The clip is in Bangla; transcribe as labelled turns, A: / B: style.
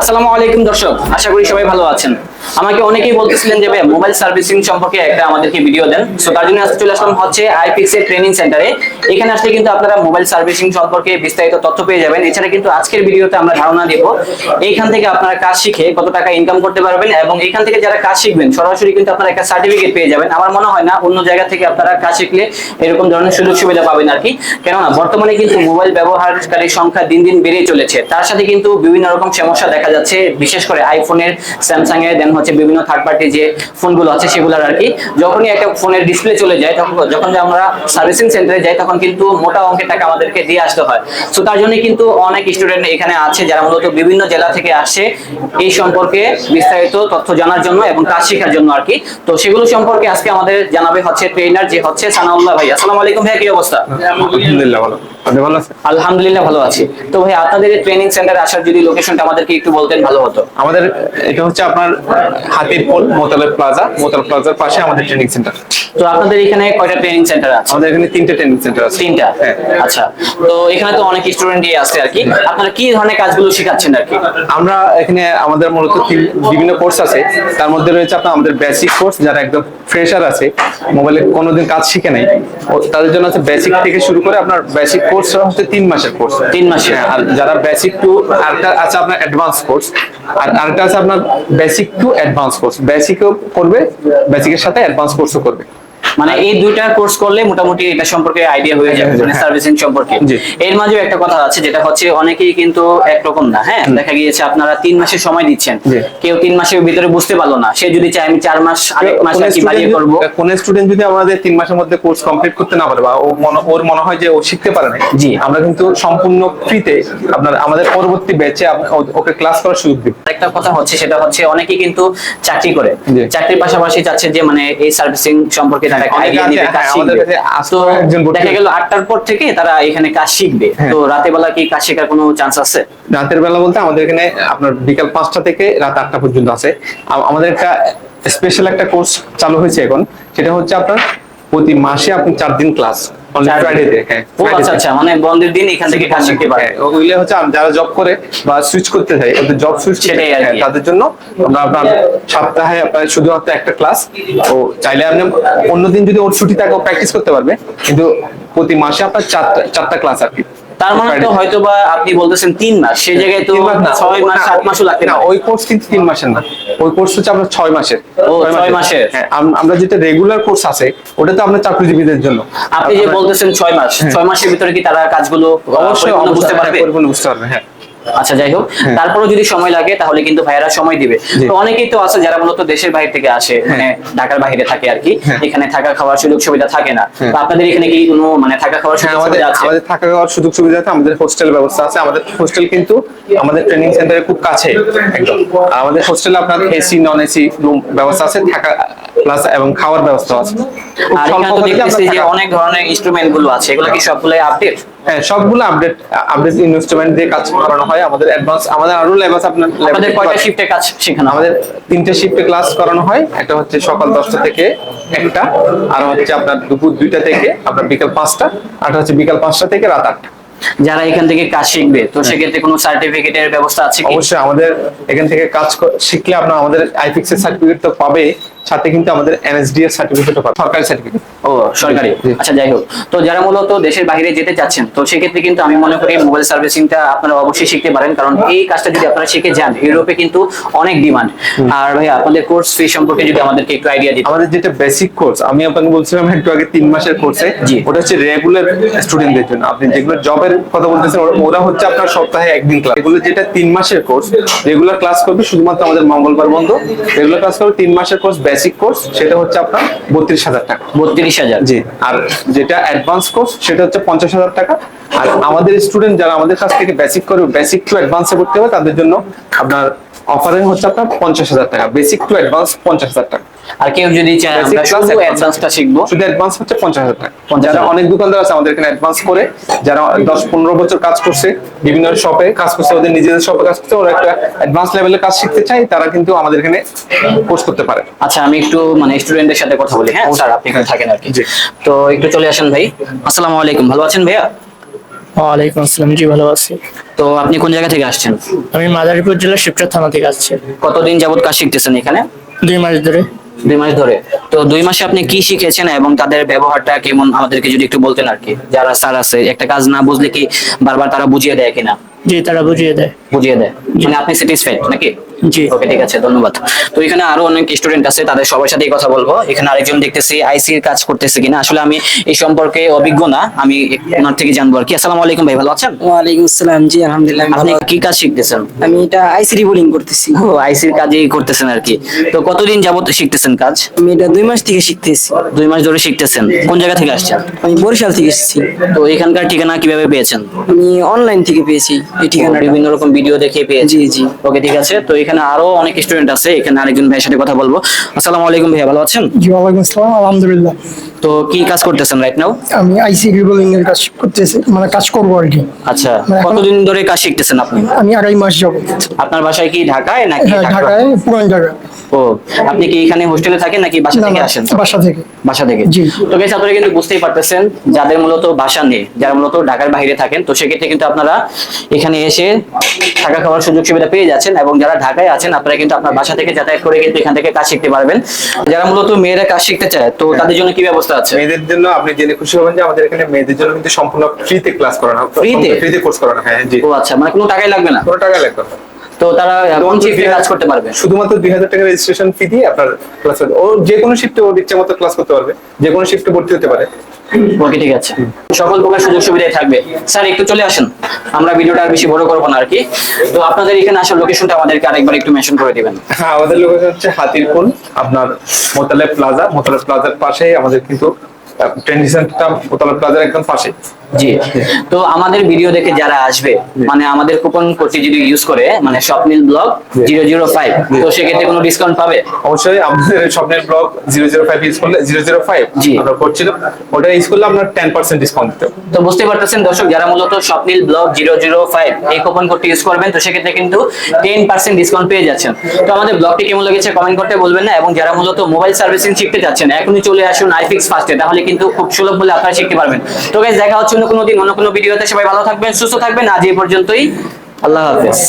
A: আসসালামু আলাইকুম দর্শক আশা করি সবাই ভালো আছেন। আমাকে অনেকেই বলতেছিলেন যে ভাই মোবাইল সার্ভিসিং সম্পর্কে একটা আমাদেরকে ভিডিও দেন। সো তার জন্য আজকে চলে আসলাম হচ্ছে আইপিক্স এর ট্রেনিং সেন্টারে এখানে আসলে কিন্তু আপনারা মোবাইল সার্ভিসিং সম্পর্কে বিস্তারিত তথ্য পেয়ে যাবেন। এছাড়া কিন্তু আজকের ভিডিওতে আমরা ধারণা দেব এইখান থেকে আপনারা কাজ শিখে কত টাকা ইনকাম করতে পারবেন এবং এখান থেকে যারা কাজ শিখবেন, সরাসরি কিন্তু আপনারা একটা সার্টিফিকেট পেয়ে যাবেন। আমার মনে হয় না অন্য জায়গা থেকে আপনারা কাজ শিখলে এরকম ধরনের সুযোগ সুবিধা পাবেন আর কি। কেননা, বর্তমানে কিন্তু মোবাইল ব্যবহারকারীর সংখ্যা দিন দিন বেড়ে চলেছে। তার সাথে কিন্তু বিভিন্ন রকম সমস্যা দেখা যাচ্ছে, বিশেষ করে আইফোনের স্যামসাং এর দেন হচ্ছে বিভিন্ন থার্ড পার্টি যে ফোনগুলো আছে সেগুলোর আর কি যখনই একটা ফোনের ডিসপ্লে চলে যায়, তখন, যখন আমরা সার্ভিসিং সেন্টারে যাই, তখন কিন্তু মোটা অঙ্কের টাকা আমাদেরকে দিয়ে আসতে হয়। সো তার জন্য কিন্তু অনেক স্টুডেন্ট এখানে আছে যারা মূলত বিভিন্ন জেলা থেকে আসে এই সম্পর্কে বিস্তারিত তথ্য জানার জন্য এবং কাজ শেখার জন্য আর কি তো, সেগুলো সম্পর্কে আজকে আমাদের জানাবে হচ্ছে ট্রেনার যে হচ্ছে সানাউল্লাহ ভাই আসসালামু আলাইকুম ভাই কি অবস্থা?
B: আলহামদুলিল্লাহ, ভালো। আপনি ভালো আছেন?
A: আলহামদুলিল্লাহ ভালো আছি। তো ভাই আপনাদের ট্রেনিং সেন্টারে আসার যদি লোকেশনটা আমাদেরকে একটু বলতেন ভালো হতো।
B: আমাদের এটা হচ্ছে আপনার হাতির পোল মোতালেব প্লাজা। মোতালেব প্লাজার পাশে আমাদের ট্রেনিং সেন্টার
A: তো আপনাদের এখানে কয়টা ট্রেনিং সেন্টার আছে?
B: আমাদের এখানে তিনটে ট্রেনিং সেন্টার আছে।
A: তিনটা?
B: হ্যাঁ।
A: আচ্ছা। তো এখানে তো অনেক স্টুডেন্টই আছে আর কি। আপনারা কি ধরনের কাজগুলো শেখাচ্ছেন আর কি?
B: আমরা এখানে আমাদের মূলত বিভিন্ন কোর্স আছে। তার মধ্যে রয়েছে আপনার আমাদের বেসিক কোর্স যারা একদম ফ্রেশার আছে। মোবাইলে কোনোদিন কাজ শিখে নাই। তাদের জন্য হচ্ছে বেসিক থেকে শুরু করে আপনার বেসিক কোর্স হচ্ছে তিন মাসের কোর্স
A: তিন মাসের।
B: আর যারা বেসিক টু আরেকটা আছে আপনার অ্যাডভান্স কোর্স আর আরেকটা আছে আপনার বেসিক টু অ্যাডভান্স কোর্স বেসিকও করবে বেসিকের সাথে অ্যাডভান্স কোর্সও করবে।
A: মানে এই দুইটা কোর্স করলে মোটামুটি এটা সম্পর্কে আইডিয়া হয়ে যাবে মানে
B: হ্যাঁ।
A: সার্ভিসিং সম্পর্কে। এর মাঝেও একটা কথা আছে যেটা হচ্ছে অনেকেই কিন্তু একরকম না হ্যাঁ? দেখা গিয়েছে আপনারা তিন মাসের সময় দিচ্ছেন। কেউ তিন মাসের ভিতরে বুঝতে পারল না সে যদি চায় আমি চার মাস আরেক মাস আর কি বাড়িয়ে করব।
B: কোন স্টুডেন্ট যদি আমাদের তিন মাসের মধ্যে কোর্স কমপ্লিট করতে না পারে বা ও মনে- ওর মনে হয় যে ও শিখতে পারে না
A: জি।
B: আমরা কিন্তু সম্পূর্ণ ফ্রিতে আপনার আমাদের পরবর্তী ব্যাচে ওকে ক্লাস করার সুযোগ দিব।
A: একটা কথা হচ্ছে সেটা হচ্ছে অনেকেই কিন্তু চাকরি করে। চাকরির পাশাপাশি চাচ্ছে যে মানে এই সার্ভিসিং সম্পর্কে
B: হ্যাঁ,
A: দেখা গেল আটটার পর থেকে তারা এখানে কাজ শিখবে।
B: হ্যাঁ।
A: তো রাতে বেলা কি কাজ শেখার কোনো চান্স আছে?
B: রাতের বেলা বলতে আমাদের এখানে আপনার বিকাল পাঁচটা থেকে রাত আটটা পর্যন্ত আছে। আম- আমাদের একটা স্পেশাল একটা কোর্স চালু হয়েছে এখন। সেটা হচ্ছে আপনার প্রতি মাসে আপনি চার দিন ক্লাস হ্যাঁ
A: আচ্ছা আচ্ছা মানে বন্ধের দিন এখান থেকে কাজ শিখতে পারে
B: হ্যাঁ, হচ্ছে যারা জব করে বা সুইচ করতে ওদের জব সুইচ
A: সেটাই আর
B: তাদের জন্য আপনার সপ্তাহে আপনার শুধুমাত্র একটা ক্লাস ও চাইলে আপনি অন্যদিন যদি ওর ছুটি থাকে প্র্যাকটিস করতে পারবে। কিন্তু প্রতি মাসে আপনার চারটা চারটা ক্লাস আর কি।
A: তার মানে তো হয়তো বা আপনি বলতেছেন তিন মাস সেই জায়গায় তো ছয় মাস সাত মাসও লাগবে
B: না ওই কোর্স কিন্তু তিন মাসের না। ওই কোর্স হচ্ছে আপনার ছয় মাসের।
A: ও, ছয় মাসের।
B: হ্যাঁ আমরা যেটা রেগুলার কোর্স আছে ওটা তো আপনার চাকরিজীবীদের জন্য।
A: আপনি যে বলতেছেন ছয় মাস ছয় মাসের ভিতরে কি তারা কাজগুলো
B: অবশ্যই
A: বুঝতে পারবে?
B: পরিপূর্ণ বুঝতে পারবে হ্যাঁ।
A: আচ্ছা যাই হোক। তারপরেও যদি সময় লাগে তাহলে কিন্তু ভাইয়ারা সময় দিবে। তো অনেকেই তো আছে যারা মূলত দেশের বাইরে থেকে আসে মানে ঢাকার বাইরে থাকে আর কি।
B: হ্যাঁ।
A: এখানে থাকা খাওয়ার সুযোগ সুবিধা থাকে না।
B: হ্যাঁ।
A: তো আপনাদের এখানে কি কোনো মানে থাকা খাওয়ার
B: হ্যাঁ
A: সুযোগ সুবিধা আছে?
B: আমাদের থাকা খাওয়ার সুযোগ সুবিধা আছে আমাদের হোস্টেল ব্যবস্থা আছে। আমাদের হোস্টেল কিন্তু আমাদের ট্রেনিং সেন্টারের খুব কাছে একদম। আমাদের হোস্টেলে আপনার এসি নন এসি রুম ব্যবস্থা আছে থাকা প্লাস এবং খাওয়ার ব্যবস্থা আছে।
A: আর এখানে তো দেখতেছি যে অনেক ধরনের ইনস্ট্রুমেন্টগুলো আছে। এগুলো কি সবগুলো আপডেট
B: হ্যাঁ সবগুলো আপডেট আপডেট ইনস্ট্রুমেন্ট দিয়ে কাজ করানো হয়। আমাদের অ্যাডভান্স আমাদের আরও লেবাস আপনার lab-
A: কয়টা শিফটে কাজ শেখানো
B: আমাদের তিনটে শিফটে ক্লাস করানো হয়। একটা হচ্ছে সকাল দশটা থেকে একটা আর হচ্ছে আপনার দুপুর দুইটা থেকে আপনার বিকাল পাঁচটা আর একটা হচ্ছে বিকাল পাঁচটা থেকে রাত আটটা।
A: যারা এখান থেকে কাজ শিখবে তো সেক্ষেত্রে কোনো সার্টিফিকেটের ব্যবস্থা আছে কি?
B: অবশ্যই আমাদের এখান থেকে কাজ শিখলে আপনার আমাদের আইপিক্স এর সার্টিফিকেট তো পাবে সাথে কিন্তু আমাদের এনএসডি এর সার্টিফিকেটও পাবে সরকারি সার্টিফিকেট
A: ও সরকারি। আচ্ছা যাই হোক। তো যারা মূলত দেশের বাইরে যেতে চাচ্ছেন তো সেক্ষেত্রে কিন্তু আমি মনে করি মোবাইল সার্ভিসিংটা আপনারা অবশ্যই শিখতে পারেন কারণ এই কাজটা যদি আপনারা শিখে যান ইউরোপে কিন্তু অনেক ডিমান্ড আর ভাই আপনাদের কোর্স ফি সম্পর্কে যদি আমাদেরকে একটু আইডিয়া দিতে
B: আমাদের যেটা বেসিক কোর্স আমি আপনাকে বলছিলাম একটু আগে তিন মাসের কোর্সে। ওটা হচ্ছে রেগুলার স্টুডেন্টদের জন্য। আপনি যেগুলো জবের কথা বলতেছেন ওরা- হচ্ছে আপনার সপ্তাহে একদিন ক্লাস এগুলো যেটা তিন মাসের কোর্স রেগুলার ক্লাস করবে শুধুমাত্র আমাদের মঙ্গলবার বন্ধ। রেগুলার ক্লাস করবে তিন মাসের কোর্স বেসিক কোর্স সেটা হচ্ছে আপনার বত্রিশ হাজার টাকা।
A: বত্রিশ হাজার।
B: জি আর যেটা অ্যাডভান্স কোর্স সেটা হচ্ছে পঞ্চাশ হাজার টাকা। আর আমাদের স্টুডেন্ট যারা আমাদের কাছ থেকে বেসিক করবে বেসিক টু অ্যাডভান্সে করতে হবে তাদের জন্য আপনার অফারিং হচ্ছে আপনার পঞ্চাশ হাজার টাকা। বেসিক টু অ্যাডভান্স পঞ্চাশ হাজার টাকা।
A: আর কেউ যদি চায় আমরা শুধু অ্যাডভান্সটা শিখব।
B: শুধু অ্যাডভান্স হচ্ছে পঞ্চাশ হাজার টাকা। যারা অনেক দোকানদার আছে আমাদের এখানে অ্যাডভান্স করে যারা দশ পনেরো বছর কাজ করছে বিভিন্ন শপে কাজ করছে ওদের নিজেদের শপে কাজ করছে ওরা একটা অ্যাডভান্স লেভেলের কাজ শিখতে চায় তারা কিন্তু আমাদের এখানে কোর্স করতে পারে।
A: আচ্ছা আমি একটু মানে স্টুডেন্টদের সাথে কথা বলি। হ্যাঁ স্যার আপনি এখানে। থাকেন আর কি।
B: জি।
A: তো একটু চলে আসেন ভাই। আসসালামু আলাইকুম। ভালো আছেন ভাইয়া?
C: ওয়ালাইকুম আসসালাম জি ভালো আছি।
A: তো আপনি কোন জায়গা থেকে আসছেন?
C: আমি মাদারীপুর জেলার শিবচর থানা থেকে আসছি।
A: কতদিন যাবত কাজ শিখতেছেন এখানে?
C: দুই মাস ধরে।
A: দুই মাস ধরে। তো দুই মাসে আপনি কি শিখেছেন এবং তাদের ব্যবহারটা কেমন? আমাদেরকে যদি একটু বলতেন আর কি যারা স্যার আছে একটা কাজ না বুঝলে কি বারবার তারা বুঝিয়ে দেয় কিনা?
C: জি তারা বুঝিয়ে দেয়।
A: বুঝিয়ে দেয়। মানে আপনি স্যাটিসফাইড নাকি?
C: জি।
A: ওকে ঠিক আছে ধন্যবাদ। তো এখানে আরও অনেক স্টুডেন্ট আছে তাদের সবার সাথেই কথা বলব। এখানে আরেকজন দেখতেছি আইসির কাজ করতেছে কিনা। আসলে আমি এই সম্পর্কে অভিজ্ঞ না আমি ওনার থেকে জানব আর কি। আসসালামু আলাইকুম ভাই ভালো আছেন?
D: ওয়ালাইকুম আসসালাম জি আলহামদুলিল্লাহ
A: আপনি কি কাজ শিখতেছেন?
D: আমি এটা আইসিডি বোলিং করতেছি।
A: ও আইসির কাজই করতেছেন আর কি। তো কতদিন যাবত শিখতেছেন কাজ?
D: আমি এটা দুই মাস থেকে শিখতেছি।
A: দুই মাস ধরে শিখতেছেন। কোন জায়গা থেকে আসছেন?
D: আমি বরিশাল থেকে এসেছি।
A: তো এখানকার ঠিকানা কীভাবে পেয়েছেন?
D: আমি অনলাইন থেকে পেয়েছি এই ঠিকানাটা।
A: বিভিন্ন রকম ভিডিও দেখে পেয়েছি
D: জি, জি।
A: ওকে ঠিক আছে। তো এখানে আরও অনেক স্টুডেন্ট আছে এখানে আরেকজন ভাইয়ের সাথে কথা বলব। আসসালামু আলাইকুম ভাইয়া ভালো আছেন?
E: জি ওয়ালাইকুম আসসালাম আলহামদুলিল্লাহ।
A: তো কি কাজ করতেছেন রাইট নাও
E: আমি আইসি রিবলিং এর কাজ করতেছি মানে কাজ করব আর কি।
A: আচ্ছা
E: মানে
A: কতদিন ধরে কাজ শিখতেছেন আপনি?
E: আমি আড়াই মাস যাব
A: আপনার বাসায় কি ঢাকায় নাকি
E: হ্যাঁ ঢাকায় পুরান ঢাকা
A: ও আপনি কি এখানে হোস্টেলে থাকেন নাকি বাসা
E: না
A: থেকে আসেন?
E: বাসা থেকে।
A: বাসা থেকে। তো গাইস আপনারা কিন্তু বুঝতেই পারতেছেন যাদের মূলত বাসা নেই যারা মূলত ঢাকার বাইরে থাকেন তো সেক্ষেত্রে কিন্তু আপনারা এখানে এসে থাকা খাওয়ার সুযোগ সুবিধা পেয়ে যাচ্ছেন এবং যারা ঢাকায় আছেন আপনারা কিন্তু আপনার বাসা থেকে যাতায়াত করে কিন্তু এখান থেকে কাজ শিখতে পারবেন। যারা মূলত মেয়েরা কাজ শিখতে চায় তো তাদের জন্য কি ব্যবস্থা আছে?
B: মেয়েদের জন্য আপনি জেনে খুশি হবেন যে আমাদের এখানে মেয়েদের জন্য কিন্তু সম্পূর্ণ ফ্রিতে ক্লাস করানো হয়।
A: Free
B: ফ্রিতে কোর্স করানো হয় হ্যাঁ জি।
A: ও আচ্ছা মানে কোনো টাকাই লাগবে না?
B: কোনো টাকা লাগবে না।
A: তো তারা কোন শিফটে কাজ করতে পারবে?
B: শুধুমাত্র দুই হাজার টাকা রেজিস্ট্রেশন ফি দিয়ে আপনার ক্লাস করতে ও যে কোনো শিফটে ওর ইচ্ছা মতো ক্লাস করতে পারবে। যে কোনো শিফটে ভর্তি হতে পারে।
A: ওকে ঠিক আছে। সকল প্রকার সুযোগ সুবিধাই থাকবে। স্যার একটু চলে আসেন। আমরা ভিডিওটা আর বেশি বড় করব না আর কি। তো আপনাদের এখানে আসার লোকেশনটা আমাদেরকে আরেকবার একটু মেনশন করে দিবেন।
B: হ্যাঁ আমাদের লোকেশন হচ্ছে হাতিরপুল আপনার মোতালেব প্লাজা মোতালেব প্লাজার পাশেই আমাদের কিন্তু ট্রেনিং সেন্টারটা মোতালেব প্লাজার একদম পাশে
A: জি। তো আমাদের ভিডিও দেখে যারা আসবে মানে আমাদের কুপন কোডটি যদি ইউজ করে মানে Swapnil blog zero zero five তো সেক্ষেত্রে কোনো ডিসকাউন্ট পাবে?
B: অবশ্যই আমাদের স্বপ্নের blog zero zero five use করলে জিরো জিরো ফাইভ
A: জি।
B: আমরা করছিল ওটা ইউজ করলে আপনার টেন পার্সেন্ট ডিসকাউন্ট দিতে
A: তো বুঝতে পারতেছেন দর্শক যারা মূলত Swapnil blog zero zero five এই কুপন কোডটি ইউজ করবেন তো সেক্ষেত্রে কিন্তু টেন পার্সেন্ট ডিসকাউন্ট পেয়ে যাচ্ছেন। তো আমাদের ব্লগটি কেমন লেগেছে কমেন্ট করতে বলবেন না এবং যারা মূলত মোবাইল সার্ভিসিং শিখতে চাচ্ছেন এখনই চলে আসুন আইফিক্স ফার্স্টে তাহলে কিন্তু খুব সুলভ বলে আপনারা শিখতে পারবেন। তো গাইজ দেখা হচ্ছে অন্য কোনো দিন, অন্য কোনো ভিডিওতে সবাই ভালো থাকবেন, সুস্থ থাকবেন। আজ এই পর্যন্তই। আল্লাহ হাফেজ।